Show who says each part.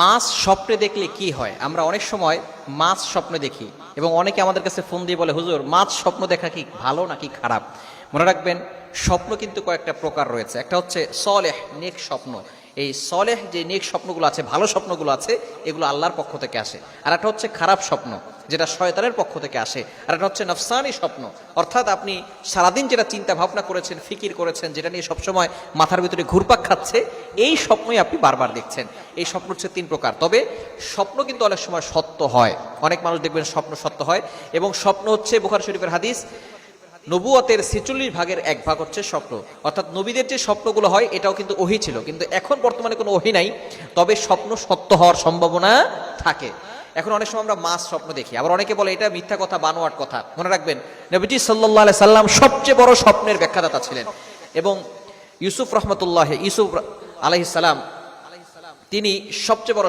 Speaker 1: মাছ স্বপ্নে দেখলে কি হয়? আমরা অনেক সময় মাছ স্বপ্নে দেখি এবং অনেকে আমাদের কাছে ফোন দিয়ে বলে, হুজুর, মাছ স্বপ্ন দেখা কি ভালো নাকি খারাপ? মনে রাখবেন, স্বপ্ন কিন্তু কয়েকটা প্রকার রয়েছে। একটা হচ্ছে সলেহ, নেক স্বপ্ন। এই সলেহ যে নেক স্বপ্নগুলো আছে, ভালো স্বপ্নগুলো আছে, এগুলো আল্লাহর পক্ষ থেকে আসে। আর একটা হচ্ছে খারাপ স্বপ্ন, যেটা শয়তানের পক্ষ থেকে আসে। আর একটা হচ্ছে নফসানি স্বপ্ন, অর্থাৎ আপনি সারাদিন যেটা চিন্তা ভাবনা করেছেন, ফিকির করেছেন, যেটা নিয়ে সবসময় মাথার ভিতরে ঘুরপাক খাচ্ছে, এই স্বপ্নই আপনি বারবার দেখছেন। এই স্বপ্ন হচ্ছে তিন প্রকার। তবে স্বপ্ন কিন্তু অনেক সময় সত্য হয়। অনেক মানুষ দেখবেন স্বপ্ন সত্য হয়। এবং স্বপ্ন হচ্ছে বুখার শরীফের হাদিস নবুয়তের ছেচল্লিশ ভাগের এক ভাগ হচ্ছে স্বপ্ন। অর্থাৎ নবীদের যে স্বপ্নগুলো হয়, এটাও কিন্তু ওহি ছিল। কিন্তু এখন বর্তমানে কোনো ওহি নাই, তবে স্বপ্ন সত্য হওয়ার সম্ভাবনা থাকে। এখন অনেক সময় আমরা মাছ স্বপ্ন দেখি। আবার অনেকে বলে, এটা মিথ্যা কথা, বানোয়াট কথা। মনে রাখবেন, নবীজি সাল্লাহ সাল্লাম সবচেয়ে বড় স্বপ্নের ব্যাখ্যাদাতা ছিলেন। এবং ইউসুফ রহমতুল্লাহ, ইউসুফ আলাইহিস সালাম, তিনি সবচেয়ে বড়